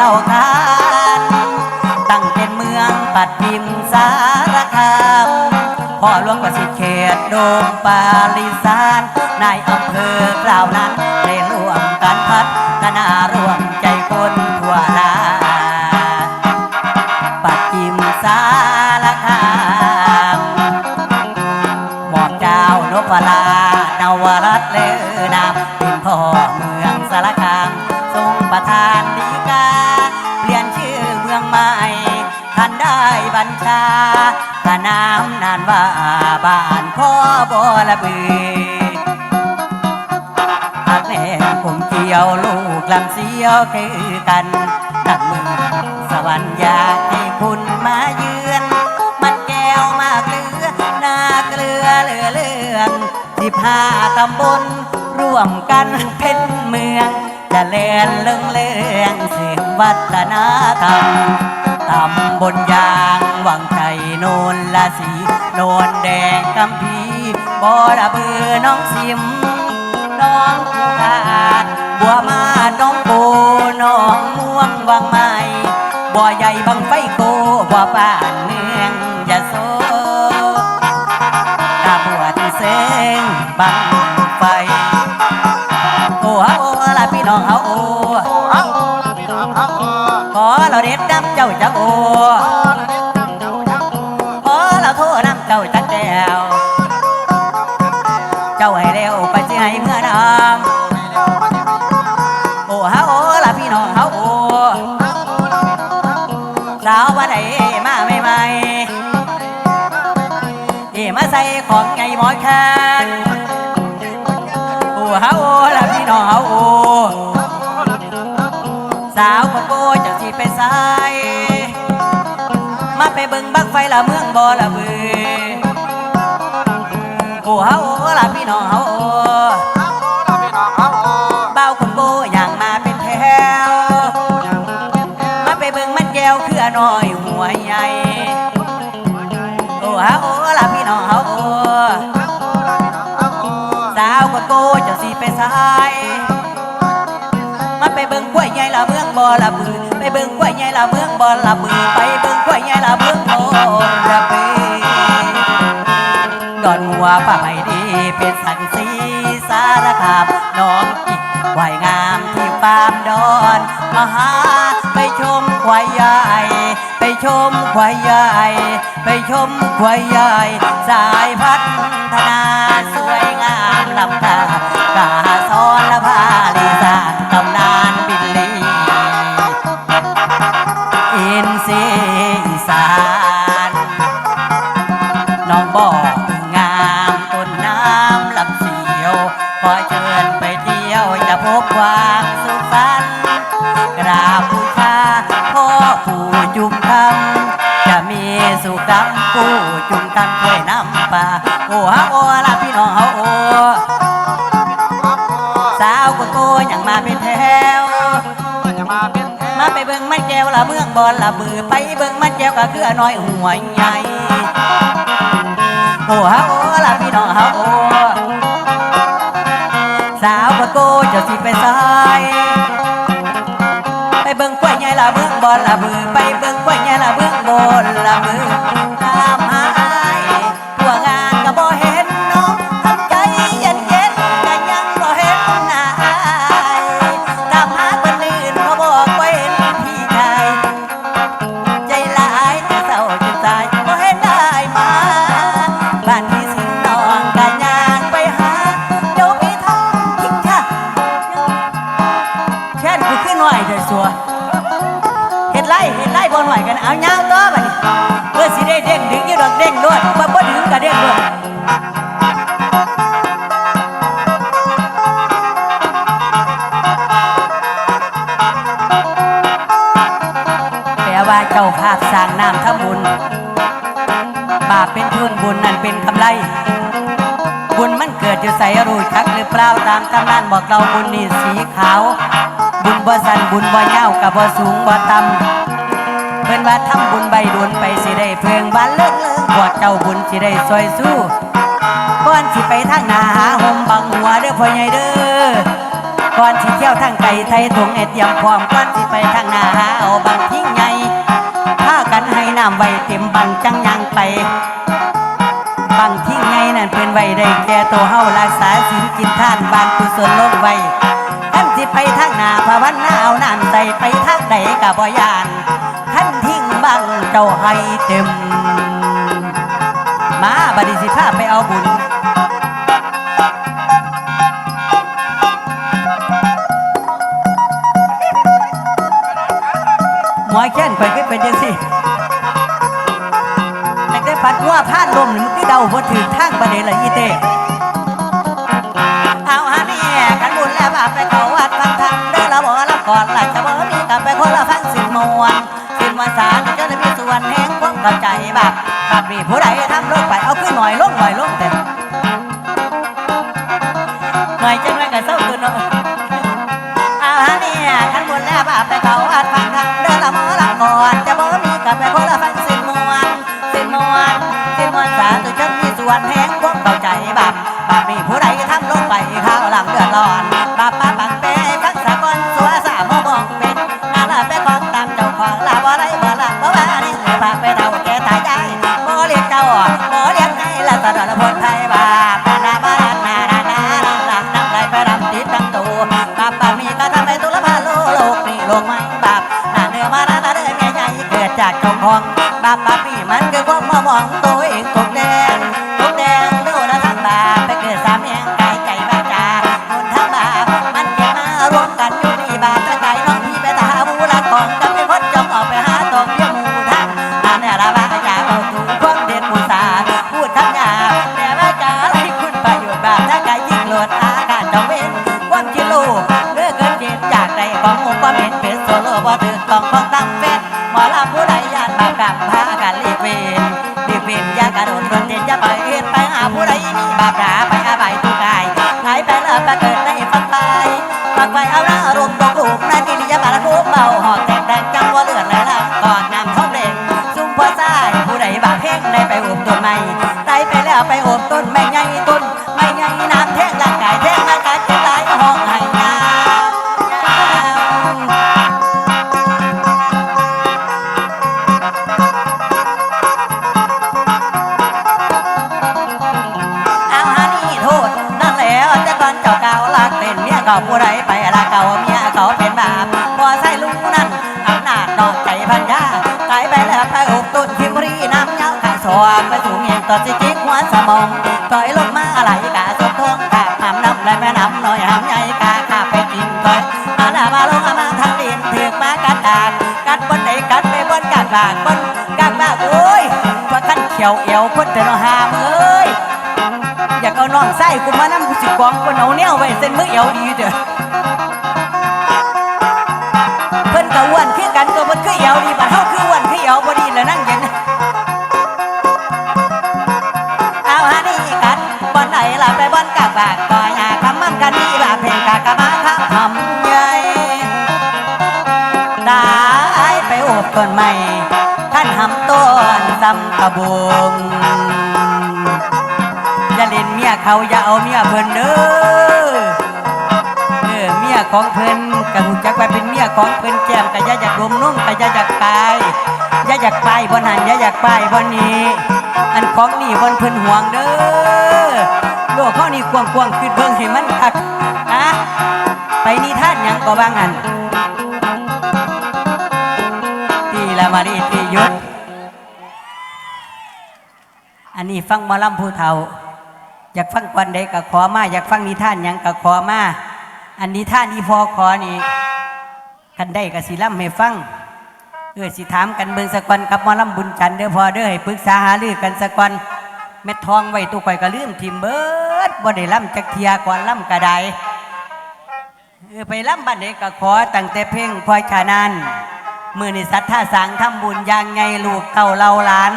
เล่าขานตั้งเป็นเมืองปัดพิมสารคามพ่อหลวงประสิทธิ์เขตโดมปาลิสานนายอำเภอกล่าวนั้นได้ร่วมกันพัฒนาร่วมใจคนทั่วลาปัดพิมสารคามหมอมเจ้านพลานวรัตน์เลอนามเป็นพ่อเมืองสารคาม ประทานดีกา เปลี่ยนชื่อเมืองใหม่ ท่านได้บัญชาพระนามนานว่าบ้านพ่อบอระบือหักแน่ผมเกี่ยวลูกลำเสียวคือกันตัดมือสวรรค์อยากให้คุณมาเยือน มันแก้วมากเกลือนาเกลือเลือเลืองสิบห้าตำบลร่วมกันเป็น นเลื่องเลื่องสืบวัฒนธรรมตำบลยางวังไข่โนนละสีโนนแดงกำพีบอระเบือน้องสิม น้องผู้ขาดบัวมาน้องโบน้องม่วงวังไม้บ่อใหญ่บังไฟโกบ่อบ้านเมืองยะโสตาบวชเสงบังไฟ องเอาโอเอาโอละพี่น้องเฮาโอ้ขอเราเด็ดน้ำเจ้าจักโอขอเราโทษน้ำเจ้าจักแก้วเจ้าให้เร็วไปสิให้เมื่อน้ำโอ้ฮะโอละพี่น้องเฮาโอสาววันไหนมาใหม่เอมาใส่ของไงหมอแคนโอเฮาโอละพี่น้องเฮาโอ สาวคนโบจะสิไปสายมาไปเบิ่งบักไฟละเมืองบ่ละเบือโอ้เฮาโอ้ละพี่น้องเฮาโอ้เบ้าคนโบอย่างมาเป็นแถวมาไปเบิ่งมันแก้วคือน้อยหัวใหญ่โอ้เฮาโอ้ละพี่น้องเฮาโอ้สาวก็โกจะสิไปสาย ล้วยใหญ่ละเมืองบ่ละบือไปเบิ่งกล้วยใหญ่ละเมืองบ่ละบือไปเบิ่งกล้วยใหญ่ละเมืองบ่ละบือดอนหัวป้าไม่ดีเป็นสันสีสารคามน้องจิกควายงามที่ฟาร์มดอนมาหาไปชมควายใหญ่ไปชมควายใหญ่ไปชมควายใหญ่สายพัฒนาสวยงามลำตากาซ้อนละพาลีสานตำนาน สาวก็โกยังมาเป็นแถวมาไปเบิ่งมันแก้วละเมืองบอลละบือไปเบิ่งมันแก้วก็คือน้อยหัวใหญ่โอ้ฮาโอ้ละพี่น้องฮาโอ้สาวกะโกเจะสิไปซ้ายไปเบิ่งกล้วยใหญ่ละเมืองบอลละบือไปเบิ่งกล้วยใหญ่ละเมืองบอลละ อยเดี๋ยวสัวเห็ดไล่เห็ดไล่บ่หน่อยกันเอายาต่อบันเพื่อสิได้เด้งดึงยี่ดอกเด้งด้วยบ่บ่ดึงก็เด้งด้วยแปลว่าเจ้าภาพสร้างน้ำทำบุญ บาปเป็นทุนบุญนั่นเป็นกำไรบุญมันเกิดอยู่ใส่รู้คักหรือเปล่าตามตำนานบอกเราบุญนี่สีขาว บุญบ่สันบุญบ่ยากับบ่สูงบ่ต่ำเพิ่นว่าทำบุญใบดวนไปสิได้เพิงบ้านเลิกเลิกพวกเจ้าบุญสิได้ซอยสู้ก่อนสิไปทางหนาหาห่มบังหัวเด้อพ่อใหญ่เด้อก่อนสิเที่ยวทางไกลไทยถุงเอเตรียมพร้อมก่อนสิไปทางหนาหาเอาบางทิ้งใหญ่พากันให้น้ำไว้เต็มบังจังยังไปบางทิ้งไงนั่นเป็นไว้ได้แก่ตัวเฮารักษาศีลกินท่านบานกุศลลงไว้ ไปทางหน้าภาวันหนาเอาน้ำใส่ไปทางใดกับบ่ยานท่านทิ้งบังเจ้าให้เต็ม มาบัดนี้สิพาไปเอาบุญหมอยแค้นไปก็เป็นจังสิแต่ได้ปัดว่าพลาดลมนี่มันก็เดาบ่ถือทางประเด็นละอีเต้เอาฮะนี่กันบุญแล้วบาปไปเขาวัด ห่งความเข้าใจบาปบาปมีผู้ใดทำลงไปเอาขึ้นหน่อยลงหน่อยลงแต่หน่อยจังไว้ก็เศร้าตัวเนาะอาหารเนี่ยขันบุญแล้วบาปไปเขาอัดฟังทางเดินละหมอละก่อนจะบ่มีกับไปคนละฟังสิมวนสิมวนสิมวนสาธุชนมีส่วนแห่งความเข้าใจบาปบาปมีผู้ใดทำลงไปข้าวหลังเดือดร้อน กิดจากเจ้าของ บาปหนาไปอาบายทุกายหายไปแล้วไปเกิดในฝันไปฝักไปเอาหน้า ผู้ใดไปละเก่าเมียเขาเป็นบาปพอใส่ลูกนั่นอำนาจนอกใจพันยาตายไปแล้วไปอบต้นทิมรีน้ำเงาข้างสวมไปสูงเอียงต่อสิจิกหัวสมองต่อยลงมาอะไหลกาสมทองกาหามน้ำไหลแม่น้ำน้อยหามใหญ่กาข้าไปกินต่อยอาณามาลงอามาทางดินถือกมากัดดากกัดบนไหนกัดไปบนกากบากบนกากบากโอ้ยว่าขั้นเขียวเอวคนแต่ละหามเอ้ย อยากเอาน้องไส้กูมานั่งกูสิกองกูเอาแนวไว้เส้นมือเอวดีเด้อเพิ่นก็อ้วนคือกันก็เพิ่นคือเอวดีบัดเฮาคืออ้วนคือเอวบ่ดีแล้วนั่งเย็นเอาหานี่กันบ่อนไหนล่ะไปบ่อนกากบากบ่อยากคำมันกันนี่บาเพลงกากะมาคำทำใหญ่ตายไปโอบต้นไม้ท่านหำต้นซ้ำกระบง มียเขาอย่าเอาเมียเพิ่นเด้อเออเมียของเพิ่นกะหูจักว่าเป็นเมียของเพิ่นแก้มกะอย่าอยากดมนุ่มกะอย่าอยากตายอย่าอยากไปบ่นั่นอย่าอยากไปบ่นี้ อันของนี่เพิ่นเพิ่นห่วงเด้อโลกเขานี่กว้างๆคือเบิ่งให้มันคักนะไปนิทานยังก็ว่างั้นตีละมารีตียุทธอันนี้ฟังมอลำผู้เฒ่า อยากฟังกวนใดก็ขอมา อยากฟังนิทานหยังก็ขอมา อันนิทานอีพอขอนี่กันได้ก็สิล่ำให้ฟังเออสิถามกันเบิ่งสะกอนกับหมอลำบุญจันทร์เด้อพอเด้อให้ปรึกษาหารือกันสะกอนเม็ดทองไว้ตู้ข่อยก็ลืมทิมเบิดบ่ได้ล่ำจักเทียก่อนล่ำกระไดเออไปล่ำบ้านใดก็ขอตั้งแต่เพ่งพอยชานันมือนี่สัทธาสังทำบุญอย่างไงลูกเต่าเราหลาน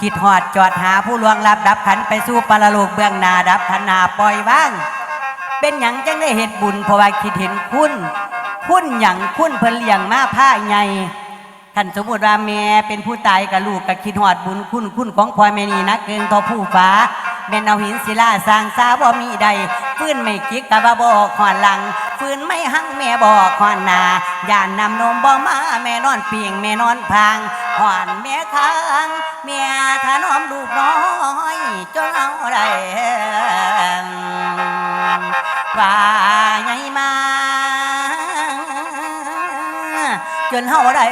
คิดหอดจอดหาผู้ลวงลับดับขันไปสู่ปรโลกเบื้องนาดับขันนาปล่อยว่าง เป็นหยังจังได้เห็ดบุญเพราะว่าคิดเห็นคุณ คุณหยังคุณเพิ่นเลี้ยงมาผ้าใหญ่ท่านสมมติว่าแม่เป็นผู้ตายกับลูกกับคิดหอดบุญคุณคุณของพ่อแม่นี่นักเกินทอผู้ฟ้าเป็นเอาหินศิลาสร้างซาบ่มีใดฟื้นไม่กิกกะบ่บอกหอนหลัง ฟืนไม่หั่งแม่บอกขอนนาย่านนำนมบ่มาแม่นอนเปียงแม่นอนพังหอนแม่ค้างแม่ถานอมลูกน้อยจนเอาได้ว่าไงมาจนเอาได้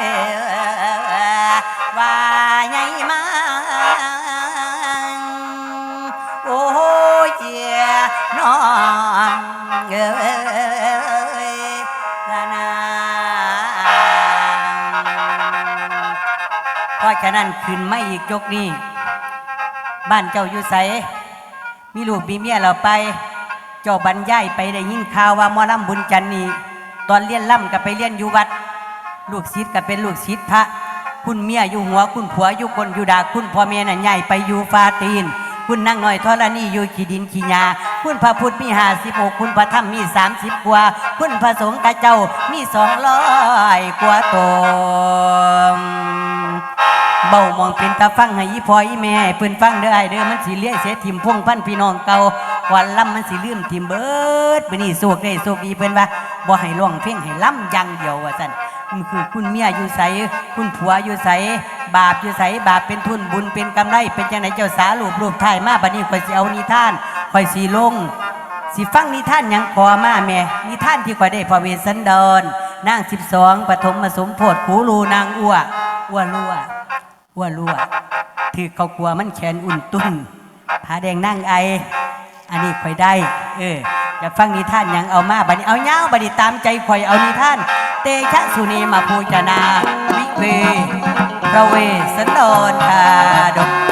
ขึ้นไม่อีกยกนี้ บ้านเจ้าอยู่ไสมีลูกมีเมียเราไป เจ้าบรรยายไปได้ยินข่าวว่ามอลำบุญจันนี่ตอนเรียนล่ำก็ไปเรียนอยู่วัด ลูกศิษย์ก็เป็นลูกศิษย์พระ คุณเมียอยู่หัวคุณผัวอยู่คนอยู่ดาคุณพ่อเมียน่ะใหญ่ไปอยู่ฟาตีน คุณนั่งหน่อยทอรณีอยู่ขีดินขี้าคุณพระพุทธมีห้าสิบหกคุณพระธรรมมีสามสิบกว่า คุณพระสงฆ์กระเจ้ามีสองร้อยกว่าตน เบามองเป็นตาฟังให้อีพออีแม่เพิ่นฟังเด้อไอเด้อมันสิเลี้ยเสียทิมพงพันพี่น้องเก่าวันล่ำมันสิลืมทิมเบิดมื้อนี้โศกได้โศกดีเพิ่นว่าบ่ให้ร้องเพลงให้ล่ำย่างเดียวว่าซั่นมันคือคุณเมียอยู่ไสคุณผัวอยู่ไสบาปอยู่ไสบาปเป็นทุนบุญเป็นกำไรเป็นจังไดเจ้าสารูปรูปถ่ายมาบัดนี้ข่อยสิเอานิทานข่อยสิลงสิฟังนิทานยังขอมาแม่นิทานที่ข่อยได้พระเวสันดรนางสิบสองปฐมมาสมโพธิขูรูนางอ้วอ้วรัว อ้วรั่วถือเขากลัวมันแขนอุ่นตุ้นผาแดงนั่งไอ อันนี้ข่อยได้ เออจะฟังนิทานยังเอามาบัดนี้เอาเงาบัดนี้ตามใจข่อยเอานิทาน เตชะสุนีมาพูจนา วิเวพระเวสสันดรคาดก